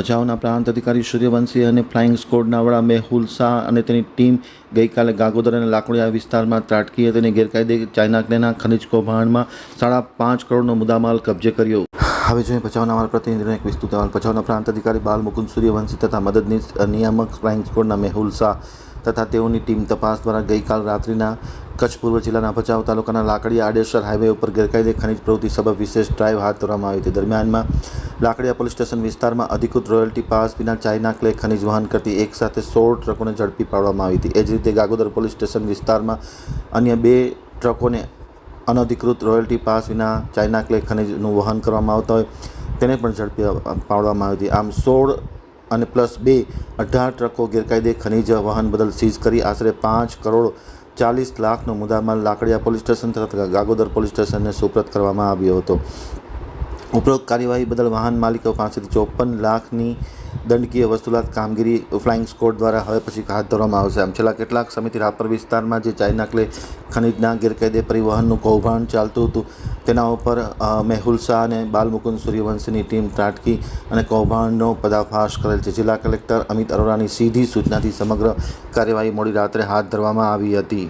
ભચાઉના પ્રાંત અધિકારી સૂર્યવંશી અને ફ્લાઇંગ સ્કોડના વડા મેહુલ શાહ અને તેની ટીમ ગઈકાલે ગાગોદર અને લાકડીયા વિસ્તારમાં ત્રાટકી તેની ગેરકાયદે ચાઇનાકલેના ખનિજ કૌભાંડમાં સાડા પાંચ કરોડનો મુદ્દામાલ કબજે કર્યો. હવે જોઈએ ભચાઉના અમારા પ્રતિનિધિનો એક વિસ્તૃત અહેવાલ. ભચાઉના પ્રાંત અધિકારી બાલ મુકુંદ સૂર્યવંશી તથા મદદનીશ નિયામક ફ્લાઇંગ સ્કોડના મેહુલ શાહ તથા તેઓની ટીમ તપાસ દ્વારા ગઈકાલ રાત્રિના કચ્છ પૂર્વ જિલ્લાના ભચાઉ તાલુકાના લાકડી આડેસર હાઈવે ઉપર ગેરકાયદે ખનિજ પ્રવૃત્તિ સબબ વિશેષ ડ્રાઇવ હાથ ધરવામાં આવી હતી. દરમિયાનમાં લાકડીયા પોલીસ સ્ટેશન વિસ્તારમાં અધિકૃત રોયલ્ટી પાસ વિના ચાઇના ક્લે ખનિજ વહન કરતી એક સાથે સોળ ટ્રકોને ઝડપી પાડવામાં આવી હતી. એ જ રીતે ગાગોદર પોલીસ સ્ટેશન વિસ્તારમાં અન્ય બે ટ્રકોને અનધિકૃત રોયલ્ટી પાસ વિના ચાઇના ક્લે ખનિજનું વહન કરવામાં આવતા હોય, તેને પણ ઝડપી પાડવામાં આવી હતી. આમ સોળ અને પ્લસ બે અઢાર ટ્રકો ગેરકાયદે ખનિજ વહન બદલ સીઝ કરી આશરે પાંચ કરોડ ચાલીસ લાખનો મુદ્દામાલ લાકડીયા પોલીસ સ્ટેશન તથા ગાગોદર પોલીસ સ્ટેશનને સુપ્રત કરવામાં આવ્યો હતો. ઉપરોક્ત કાર્યવાહી બદલ વાહન માલિકો પાસેથી ચોપન લાખની દંડકીય વસૂલાત કામગીરી ફ્લાઇંગ સ્કોડ દ્વારા હવે પછી હાથ ધરવામાં આવશે. આમ છેલ્લા કેટલાક સમયથી રાપર વિસ્તારમાં જે ચાઇનાકલે ખનિજના ગેરકાયદે પરિવહનનું કૌભાંડ ચાલતું હતું, તેના ઉપર મેહુલ શાહ અને બાલમુકુંદ સૂર્યવંશીની ટીમ ત્રાટકી અને કૌભાંડનો પદાફાશ કરેલ છે. જિલ્લા કલેક્ટર અમિત અરોરાની સીધી સૂચનાથી સમગ્ર કાર્યવાહી મોડી રાત્રે હાથ ધરવામાં આવી હતી.